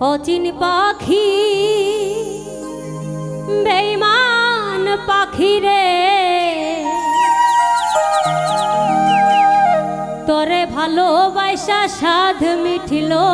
অচিন পাখি বেইমান পাখি রে। তরে ভালোবাসা সাধ মিঠিলো